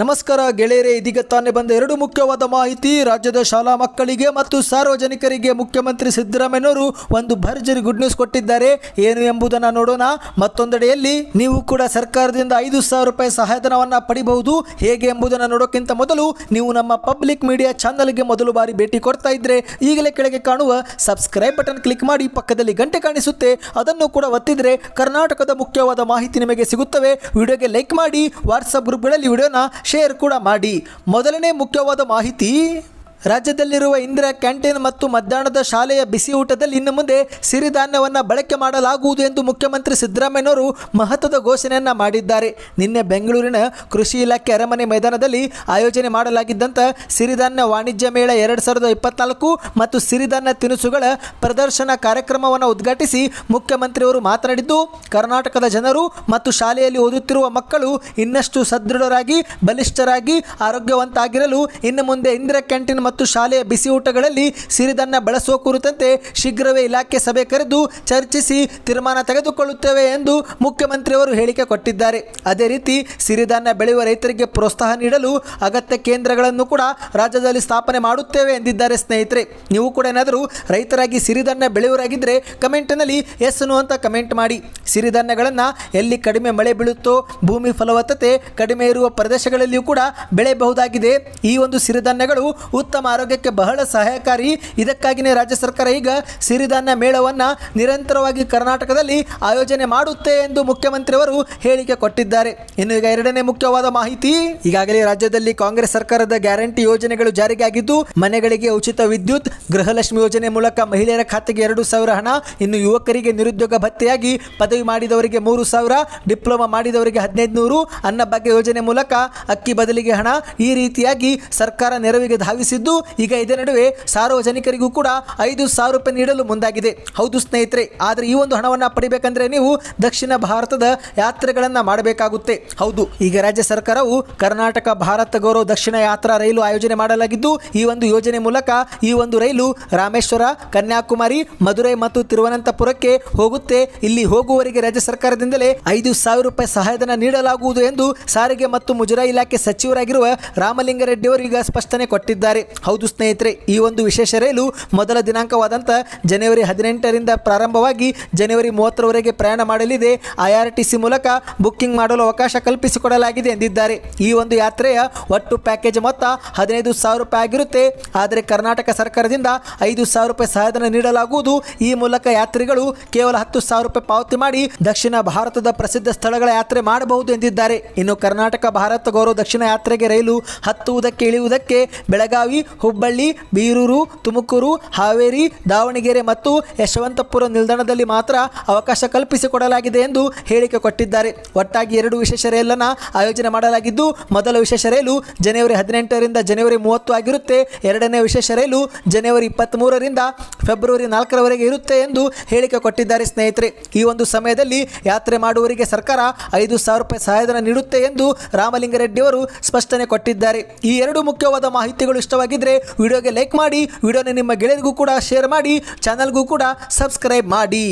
ನಮಸ್ಕಾರ ಗೆಳೆಯರೇ, ಇದೀಗ ತಾನೇ ಬಂದ ಎರಡು ಮುಖ್ಯವಾದ ಮಾಹಿತಿ. ರಾಜ್ಯದ ಶಾಲಾ ಮಕ್ಕಳಿಗೆ ಮತ್ತು ಸಾರ್ವಜನಿಕರಿಗೆ ಮುಖ್ಯಮಂತ್ರಿ ಸಿದ್ದರಾಮಯ್ಯನವರು ಒಂದು ಭರ್ಜರಿ ಗುಡ್ ನ್ಯೂಸ್ ಕೊಟ್ಟಿದ್ದಾರೆ. ಏನು ಎಂಬುದನ್ನು ನೋಡೋಣ. ಮತ್ತೊಂದೆಡೆಯಲ್ಲಿ ನೀವು ಕೂಡ ಸರ್ಕಾರದಿಂದ ಐದು ಸಾವಿರ ರೂಪಾಯಿ ಸಹಾಯಧನವನ್ನು ಪಡಿಬಹುದು. ಹೇಗೆ ಎಂಬುದನ್ನು ನೋಡೋಕ್ಕಿಂತ ಮೊದಲು ನೀವು ನಮ್ಮ ಪಬ್ಲಿಕ್ ಮೀಡಿಯಾ ಚಾನಲ್ಗೆ ಮೊದಲು ಬಾರಿ ಭೇಟಿ ಕೊಡ್ತಾ ಇದ್ರೆ ಈಗಲೇ ಕೆಳಗೆ ಕಾಣುವ ಸಬ್ಸ್ಕ್ರೈಬ್ ಬಟನ್ ಕ್ಲಿಕ್ ಮಾಡಿ ಪಕ್ಕದಲ್ಲಿ ಗಂಟೆ ಕಾಣಿಸುತ್ತೆ. ಅದನ್ನು ಕೂಡ ಒತ್ತಿದ್ರೆ ಕರ್ನಾಟಕದ ಮುಖ್ಯವಾದ ಮಾಹಿತಿ ನಿಮಗೆ ಸಿಗುತ್ತವೆ. ವಿಡಿಯೋಗೆ ಲೈಕ್ ಮಾಡಿ, ವಾಟ್ಸಪ್ ಗ್ರೂಪ್ಗಳಲ್ಲಿ ವಿಡಿಯೋನ ಶೇರ್ ಕೂಡ ಮಾಡಿ. ಮೊದಲನೇ ಮುಖ್ಯವಾದ ಮಾಹಿತಿ ರಾಜ್ಯದಲ್ಲಿರುವ ಇಂದಿರಾ ಕ್ಯಾಂಟೀನ್ ಮತ್ತು ಮಧ್ಯಾಹ್ನದ ಶಾಲೆಯ ಬಿಸಿ ಊಟದಲ್ಲಿ ಇನ್ನು ಮುಂದೆ ಸಿರಿಧಾನ್ಯವನ್ನು ಬಳಕೆ ಮಾಡಲಾಗುವುದು ಎಂದು ಮುಖ್ಯಮಂತ್ರಿ ಸಿದ್ದರಾಮಯ್ಯನವರು ಮಹತ್ವದ ಘೋಷಣೆಯನ್ನು ಮಾಡಿದ್ದಾರೆ. ನಿನ್ನೆ ಬೆಂಗಳೂರಿನ ಕೃಷಿ ಇಲಾಖೆ ಅರಮನೆ ಮೈದಾನದಲ್ಲಿ ಆಯೋಜನೆ ಮಾಡಲಾಗಿದ್ದಂಥ ಸಿರಿಧಾನ್ಯ ವಾಣಿಜ್ಯ ಮೇಳ ಎರಡು ಸಾವಿರದ ಇಪ್ಪತ್ನಾಲ್ಕು ಮತ್ತು ಸಿರಿಧಾನ್ಯ ತಿನಿಸುಗಳ ಪ್ರದರ್ಶನ ಕಾರ್ಯಕ್ರಮವನ್ನು ಉದ್ಘಾಟಿಸಿ ಮುಖ್ಯಮಂತ್ರಿಯವರು ಮಾತನಾಡಿದ್ದು, ಕರ್ನಾಟಕದ ಜನರು ಮತ್ತು ಶಾಲೆಯಲ್ಲಿ ಓದುತ್ತಿರುವ ಮಕ್ಕಳು ಇನ್ನಷ್ಟು ಸದೃಢರಾಗಿ, ಬಲಿಷ್ಠರಾಗಿ ಆರೋಗ್ಯವಂತಾಗಿರಲು ಇನ್ನು ಮುಂದೆ ಇಂದಿರಾ ಕ್ಯಾಂಟೀನ್ ಮತ್ತು ಶಾಲೆಯ ಬಿಸಿ ಊಟಗಳಲ್ಲಿ ಸಿರಿಧಾನ್ಯ ಬಳಸುವ ಕುರಿತಂತೆ ಶೀಘ್ರವೇ ಇಲಾಖೆ ಸಭೆ ಕರೆದು ಚರ್ಚಿಸಿ ತೀರ್ಮಾನ ತೆಗೆದುಕೊಳ್ಳುತ್ತೇವೆ ಎಂದು ಮುಖ್ಯಮಂತ್ರಿಯವರು ಹೇಳಿಕೆ ಕೊಟ್ಟಿದ್ದಾರೆ. ಅದೇ ರೀತಿ ಸಿರಿಧಾನ್ಯ ಬೆಳೆಯುವ ರೈತರಿಗೆ ಪ್ರೋತ್ಸಾಹ ನೀಡಲು ಅಗತ್ಯ ಕೇಂದ್ರಗಳನ್ನು ಕೂಡ ರಾಜ್ಯದಲ್ಲಿ ಸ್ಥಾಪನೆ ಮಾಡುತ್ತೇವೆ ಎಂದಿದ್ದಾರೆ ಸ್ನೇಹಿತರೆ. ನೀವು ಕೂಡ ಏನಾದರೂ ರೈತರಾಗಿ ಸಿರಿಧಾನ್ಯ ಬೆಳೆಯುವರಾಗಿದ್ದರೆ ಕಮೆಂಟ್ನಲ್ಲಿ ಎಸ್ ಅಂತ ಕಮೆಂಟ್ ಮಾಡಿ. ಸಿರಿಧಾನ್ಯಗಳನ್ನು ಎಲ್ಲಿ ಕಡಿಮೆ ಮಳೆ ಬೀಳುತ್ತೋ, ಭೂಮಿ ಫಲವತ್ತತೆ ಕಡಿಮೆ ಇರುವ ಪ್ರದೇಶಗಳಲ್ಲಿಯೂ ಕೂಡ ಬೆಳೆಯಬಹುದಾಗಿದೆ. ಈ ಒಂದು ಸಿರಿಧಾನ್ಯಗಳು ಉತ್ತಮ ಆರೋಗ್ಯಕ್ಕೆ ಬಹಳ ಸಹಾಯಕಾರಿ ಇದಕ್ಕಾಗಿಯೇ ರಾಜ್ಯ ಸರ್ಕಾರ ಈಗ ಸಿರಿಧಾನ್ಯ ಮೇಳವನ್ನು ನಿರಂತರವಾಗಿ ಕರ್ನಾಟಕದಲ್ಲಿ ಆಯೋಜನೆ ಮಾಡುತ್ತೆ ಎಂದು ಮುಖ್ಯಮಂತ್ರಿಯವರು ಹೇಳಿಕೆ ಕೊಟ್ಟಿದ್ದಾರೆ. ಇನ್ನು ಈಗ ಎರಡನೇ ಮುಖ್ಯವಾದ ಮಾಹಿತಿ, ಈಗಾಗಲೇ ರಾಜ್ಯದಲ್ಲಿ ಕಾಂಗ್ರೆಸ್ ಸರ್ಕಾರದ ಗ್ಯಾರಂಟಿ ಯೋಜನೆಗಳು ಜಾರಿಗೆ ಆಗಿದ್ದು ಮನೆಗಳಿಗೆ ಉಚಿತ ವಿದ್ಯುತ್, ಗೃಹಲಕ್ಷ್ಮಿ ಯೋಜನೆ ಮೂಲಕ ಮಹಿಳೆಯರ ಖಾತೆಗೆ ಎರಡು ಸಾವಿರ ಹಣ, ಇನ್ನು ಯುವಕರಿಗೆ ನಿರುದ್ಯೋಗ ಭತ್ಯೆಯಾಗಿ ಪದವಿ ಮಾಡಿದವರಿಗೆ ಮೂರು ಸಾವಿರ, ಡಿಪ್ಲೊಮಾ ಮಾಡಿದವರಿಗೆ ಹದಿನೈದು ನೂರು ಅನ್ನಭಾಗ್ಯ ಯೋಜನೆ ಮೂಲಕ ಅಕ್ಕಿ ಬದಲಿಗೆ ಹಣ ಈ ರೀತಿಯಾಗಿ ಸರ್ಕಾರ ನೆರವಿಗೆ ಧಾವಿಸಿದ್ದು ಈಗ ಇದೇ ನಡುವೆ ಸಾರ್ವಜನಿಕರಿಗೂ ಕೂಡ ಐದು ಸಾವಿರ ರೂಪಾಯಿ ನೀಡಲು ಮುಂದಾಗಿದೆ. ಹೌದು ಸ್ನೇಹಿತರೆ, ಆದರೆ ಈ ಒಂದು ಹಣವನ್ನು ಪಡಿಬೇಕಂದ್ರೆ ನೀವು ದಕ್ಷಿಣ ಭಾರತದ ಯಾತ್ರೆಗಳನ್ನು ಮಾಡಬೇಕಾಗುತ್ತೆ. ಹೌದು, ಈಗ ರಾಜ್ಯ ಸರ್ಕಾರವು ಕರ್ನಾಟಕ ಭಾರತ ಗೌರವ ದಕ್ಷಿಣ ಯಾತ್ರಾ ರೈಲು ಆಯೋಜನೆ ಮಾಡಲಾಗಿದ್ದು, ಈ ಒಂದು ಯೋಜನೆ ಮೂಲಕ ಈ ಒಂದು ರೈಲು ರಾಮೇಶ್ವರ, ಕನ್ಯಾಕುಮಾರಿ, ಮಧುರೈ ಮತ್ತು ತಿರುವನಂತಪುರಕ್ಕೆ ಹೋಗುತ್ತೆ. ಇಲ್ಲಿ ಹೋಗುವವರಿಗೆ ರಾಜ್ಯ ಸರ್ಕಾರದಿಂದಲೇ ಐದು ಸಾವಿರ ರೂಪಾಯಿ ಸಹಾಯಧನ ನೀಡಲಾಗುವುದು ಎಂದು ಸಾರಿಗೆ ಮತ್ತು ಮುಜರಾಯಿ ಇಲಾಖೆ ಸಚಿವರಾಗಿರುವ ರಾಮಲಿಂಗಾರೆಡ್ಡಿ ಅವರು ಈಗ ಸ್ಪಷ್ಟನೆ ಕೊಟ್ಟಿದ್ದಾರೆ. ಹೌದು ಸ್ನೇಹಿತರೆ, ಈ ಒಂದು ವಿಶೇಷ ರೈಲು ಮೊದಲ ದಿನಾಂಕವಾದಂಥ ಜನವರಿ ಹದಿನೆಂಟರಿಂದ ಪ್ರಾರಂಭವಾಗಿ ಜನವರಿ ಮೂವತ್ತರವರೆಗೆ ಪ್ರಯಾಣ ಮಾಡಲಿದೆ. ಐಆರ್ಟಿಸಿ ಮೂಲಕ ಬುಕ್ಕಿಂಗ್ ಮಾಡಲು ಅವಕಾಶ ಕಲ್ಪಿಸಿಕೊಡಲಾಗಿದೆ ಎಂದಿದ್ದಾರೆ. ಈ ಒಂದು ಯಾತ್ರೆಯ ಒಟ್ಟು ಪ್ಯಾಕೇಜ್ ಮೊತ್ತ ಹದಿನೈದು ಸಾವಿರ ರೂಪಾಯಿ ಆಗಿರುತ್ತೆ. ಆದರೆ ಕರ್ನಾಟಕ ಸರ್ಕಾರದಿಂದ ಐದು ಸಾವಿರ ರೂಪಾಯಿ ಸಹಾಯಧನ ನೀಡಲಾಗುವುದು. ಈ ಮೂಲಕ ಯಾತ್ರಿಗಳು ಕೇವಲ ಹತ್ತು ಸಾವಿರ ರೂಪಾಯಿ ಪಾವತಿ ಮಾಡಿ ದಕ್ಷಿಣ ಭಾರತದ ಪ್ರಸಿದ್ಧ ಸ್ಥಳಗಳ ಯಾತ್ರೆ ಮಾಡಬಹುದು ಎಂದಿದ್ದಾರೆ. ಇನ್ನು ಕರ್ನಾಟಕ, ಭಾರತ ಗೌರವ ದಕ್ಷಿಣ ಯಾತ್ರೆಗೆ ರೈಲು ಹತ್ತುವುದಕ್ಕೆ ಇಳಿಯುವುದಕ್ಕೆ ಬೆಳಗಾವಿ ಹುಬ್ಬಳ್ಳಿ, ಬೀರೂರು, ತುಮಕೂರು, ಹಾವೇರಿ, ದಾವಣಗೆರೆ ಮತ್ತು ಯಶವಂತಪುರ ನಿಲ್ದಾಣದಲ್ಲಿ ಮಾತ್ರ ಅವಕಾಶ ಕಲ್ಪಿಸಿಕೊಡಲಾಗಿದೆ ಎಂದು ಹೇಳಿಕೆ ಕೊಟ್ಟಿದ್ದಾರೆ. ಒಟ್ಟಾಗಿ ಎರಡು ವಿಶೇಷ ರೈಲನ್ನು ಆಯೋಜನೆ ಮಾಡಲಾಗಿದ್ದು, ಮೊದಲ ವಿಶೇಷ ರೈಲು ಜನವರಿ ಹದಿನೆಂಟರಿಂದ ಜನವರಿ ಮೂವತ್ತು ಆಗಿರುತ್ತೆ. ಎರಡನೇ ವಿಶೇಷ ರೈಲು ಜನವರಿ ಇಪ್ಪತ್ತ್ಮೂರರಿಂದ ಫೆಬ್ರವರಿ ನಾಲ್ಕರವರೆಗೆ ಇರುತ್ತೆ ಎಂದು ಹೇಳಿಕೆ ಕೊಟ್ಟಿದ್ದಾರೆ ಸ್ನೇಹಿತರೆ. ಈ ಒಂದು ಸಮಯದಲ್ಲಿ ಯಾತ್ರೆ ಮಾಡುವವರಿಗೆ ಸರ್ಕಾರ ಐದು ಸಾವಿರ ರೂಪಾಯಿ ಸಹಾಯಧನ ನೀಡುತ್ತೆ ಎಂದು ರಾಮಲಿಂಗರೆಡ್ಡಿಯವರು ಸ್ಪಷ್ಟನೆ ಕೊಟ್ಟಿದ್ದಾರೆ. ಈ ಎರಡು ಮುಖ್ಯವಾದ ಮಾಹಿತಿಗಳು ಇಷ್ಟವಾಗಿದ್ದರೆ ವಿಡಿಯೋಗೆ ಲೈಕ್ ಮಾಡಿ ವಿಡಿಯೋನ ನಿಮ್ಮ ಗೆಳೆಯರಿಗೂ ಕೂಡ ಶೇರ್ ಮಾಡಿ ಚಾನಲ್ಗೂ ಕೂಡ ಸಬ್ಸ್ಕ್ರೈಬ್ ಮಾಡಿ.